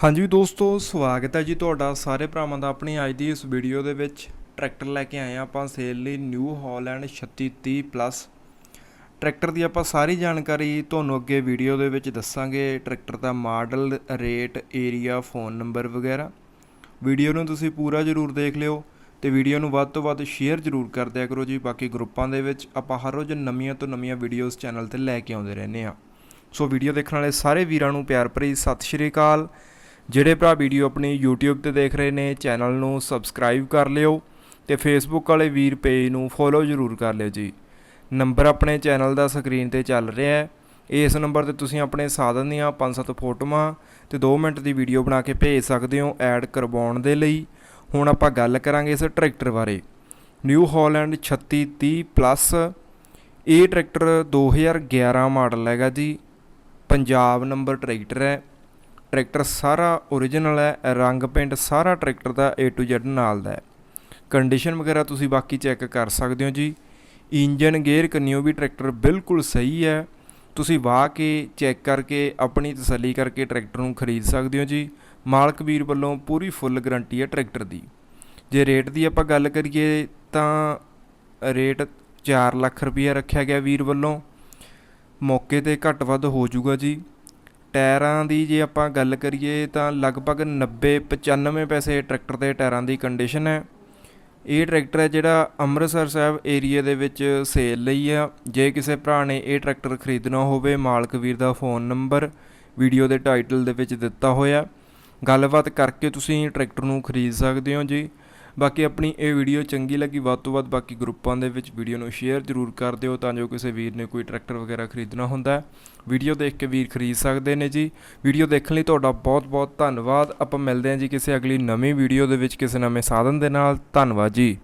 ਹਾਂਜੀ ਦੋਸਤੋ, ਸਵਾਗਤ ਹੈ ਜੀ ਤੁਹਾਡਾ ਸਾਰੇ ਭਰਾਵਾਂ ਦਾ ਆਪਣੀ ਅੱਜ ਦੀ ਇਸ ਵੀਡੀਓ ਦੇ ਵਿੱਚ। ਟਰੈਕਟਰ ਲੈ ਕੇ ਆਏ ਹਾਂ ਆਪਾਂ ਸੇਲ ਲਈ ਨਿਊ ਹਾਲੈਂਡ 3630 ਪਲੱਸ। ਟਰੈਕਟਰ ਦੀ ਆਪਾਂ ਸਾਰੀ ਜਾਣਕਾਰੀ ਤੁਹਾਨੂੰ ਅੱਗੇ ਵੀਡੀਓ ਦੇ ਵਿੱਚ ਦੱਸਾਂਗੇ। ਟਰੈਕਟਰ ਦਾ model, rate area phone number ਵਗੈਰਾ। ਵੀਡੀਓ ਨੂੰ ਤੁਸੀਂ ਪੂਰਾ ਜ਼ਰੂਰ ਦੇਖ ਲਿਓ ਤੇ ਵੀਡੀਓ ਨੂੰ ਵੱਧ ਤੋਂ ਵੱਧ ਸ਼ੇਅਰ ਜ਼ਰੂਰ ਕਰ ਦਿਆ ਕਰੋ ਜੀ। ਬਾਕੀ ਗਰੁੱਪਾਂ ਦੇ ਵਿੱਚ ਆਪਾਂ ਹਰ ਰੋਜ਼ ਨਵੀਆਂ ਤੋਂ ਨਵੀਆਂ ਵੀਡੀਓਜ਼ ਚੈਨਲ ਤੇ ਲੈ ਕੇ ਆਉਂਦੇ ਰਹਿੰਦੇ ਆ ਸੋ ਵੀਡੀਓ ਦੇਖਣ ਵਾਲੇ ਸਾਰੇ ਵੀਰਾਂ ਨੂੰ ਪਿਆਰ ਭਰੀ ਸਤਿ ਸ਼੍ਰੀ ਅਕਾਲ। ਜਿਹੜੇ ਭਰਾ ਵੀਡੀਓ ਆਪਣੀ YouTube ਤੇ ਦੇਖ ਰਹੇ ਨੇ, ਚੈਨਲ ਨੂੰ ਸਬਸਕ੍ਰਾਈਬ ਕਰ ਲਿਓ ਤੇ Facebook ਵਾਲੇ ਵੀਰ ਪੇਜ ਨੂੰ ਫੋਲੋ ਜ਼ਰੂਰ ਕਰ ਲਿਓ ਜੀ। ਨੰਬਰ ਆਪਣੇ ਚੈਨਲ ਦਾ ਸਕਰੀਨ ਤੇ ਚੱਲ ਰਿਹਾ ਹੈ। ਇਸ ਨੰਬਰ ਤੇ ਤੁਸੀਂ ਆਪਣੇ ਸਾਧਨ ਦੀਆਂ 5-7 ਫੋਟੋਆਂ ਤੇ 2 ਮਿੰਟ ਦੀ ਵੀਡੀਓ ਬਣਾ ਕੇ ਭੇਜ ਸਕਦੇ ਹੋ ਐਡ ਕਰਵਾਉਣ ਦੇ ਲਈ। ਹੁਣ ਆਪਾਂ ਗੱਲ ਕਰਾਂਗੇ ਇਸ ਟਰੈਕਟਰ ਬਾਰੇ। ਨਿਊ ਹਾਲੈਂਡ 3630 ਪਲੱਸ ਇਹ ਟਰੈਕਟਰ 2011 ਮਾਡਲ ਹੈਗਾ ਜੀ। ਪੰਜਾਬ ਨੰਬਰ ਟਰੈਕਟਰ ਹੈ। ਟਰੈਕਟਰ ਸਾਰਾ ਓਰੀਜਨਲ ਹੈ, ਰੰਗ ਪੇਂਟ ਸਾਰਾ ਟਰੈਕਟਰ ਦਾ A to Z ਨਾਲ ਦਾ ਹੈ। ਕੰਡੀਸ਼ਨ ਵਗੈਰਾ ਤੁਸੀਂ ਬਾਕੀ ਚੈੱਕ ਕਰ ਸਕਦੇ ਹੋ ਜੀ। ਇੰਜਨ ਗੇਅਰ ਕੰਨਿਓ ਵੀ ਟਰੈਕਟਰ ਬਿਲਕੁਲ ਸਹੀ ਹੈ। ਤੁਸੀਂ ਵਾਹ ਕੇ ਚੈੱਕ ਕਰਕੇ, ਆਪਣੀ ਤਸੱਲੀ ਕਰਕੇ ਟਰੈਕਟਰ ਨੂੰ ਖਰੀਦ ਸਕਦੇ ਹੋ ਜੀ। ਮਾਲਕ ਵੀਰ ਵੱਲੋਂ ਪੂਰੀ ਫੁੱਲ ਗਾਰੰਟੀ ਹੈ ਟਰੈਕਟਰ ਦੀ। ਜੇ ਰੇਟ ਦੀ ਆਪਾਂ ਗੱਲ ਕਰੀਏ ਤਾਂ ਰੇਟ 4 ਲੱਖ ਰੁਪਈਆ ਰੱਖਿਆ ਗਿਆ ਵੀਰ ਵੱਲੋਂ। ਮੌਕੇ ਤੇ ਘੱਟ ਵੱਧ ਹੋ ਜਾਊਗਾ ਜੀ। ਟਾਇਰਾਂ ਦੀ ਜੇ ਆਪਾਂ ਗੱਲ ਕਰੀਏ ਤਾਂ ਲਗਭਗ 90 95 ਪੈਸੇ ਟਰੈਕਟਰ ਦੇ ਟਾਇਰਾਂ ਦੀ ਕੰਡੀਸ਼ਨ ਹੈ। ਇਹ ਟਰੈਕਟਰ ਹੈ ਜਿਹੜਾ ਅੰਮ੍ਰਿਤਸਰ ਸਾਹਿਬ ਏਰੀਆ ਦੇ ਵਿੱਚ ਸੇਲ ਲਈ ਆ। ਜੇ ਕਿਸੇ ਭਰਾ ਨੇ ਇਹ ਟਰੈਕਟਰ ਖਰੀਦਣਾ ਹੋਵੇ, ਮਾਲਕ ਵੀਰ ਦਾ ਫੋਨ ਨੰਬਰ ਵੀਡੀਓ ਦੇ ਟਾਈਟਲ ਦੇ ਵਿੱਚ ਦਿੱਤਾ ਹੋਇਆ। ਗੱਲਬਾਤ ਕਰਕੇ ਤੁਸੀਂ ਟਰੈਕਟਰ ਨੂੰ ਖਰੀਦ ਸਕਦੇ ਹੋ ਜੀ। ਬਾਕੀ ਆਪਣੀ ਇਹ ਵੀਡੀਓ ਚੰਗੀ ਲੱਗੀ, ਵੱਧ ਤੋਂ ਵੱਧ ਬਾਕੀ ਗਰੁੱਪਾਂ ਦੇ ਵਿੱਚ ਵੀਡੀਓ ਨੂੰ ਸ਼ੇਅਰ ਜ਼ਰੂਰ ਕਰ ਦਿਓ ਤਾਂ ਜੋ ਕਿਸੇ ਵੀਰ ਨੇ ਕੋਈ ਟਰੈਕਟਰ ਵਗੈਰਾ ਖਰੀਦਣਾ ਹੁੰਦਾ ਹੈ। ਵੀਡੀਓ ਦੇਖ ਕੇ ਵੀਰ ਖਰੀਦ ਸਕਦੇ ਨੇ ਜੀ। ਵੀਡੀਓ ਦੇਖਣ ਲਈ ਤੁਹਾਡਾ ਬਹੁਤ ਬਹੁਤ ਧੰਨਵਾਦ। ਆਪਾਂ ਮਿਲਦੇ ਹਾਂ ਜੀ ਕਿਸੇ ਅਗਲੀ ਨਵੀਂ ਵੀਡੀਓ ਦੇ ਵਿੱਚ ਕਿਸੇ ਨਵੇਂ ਸਾਧਨ ਦੇ ਨਾਲ। ਧੰਨਵਾਦ ਜੀ।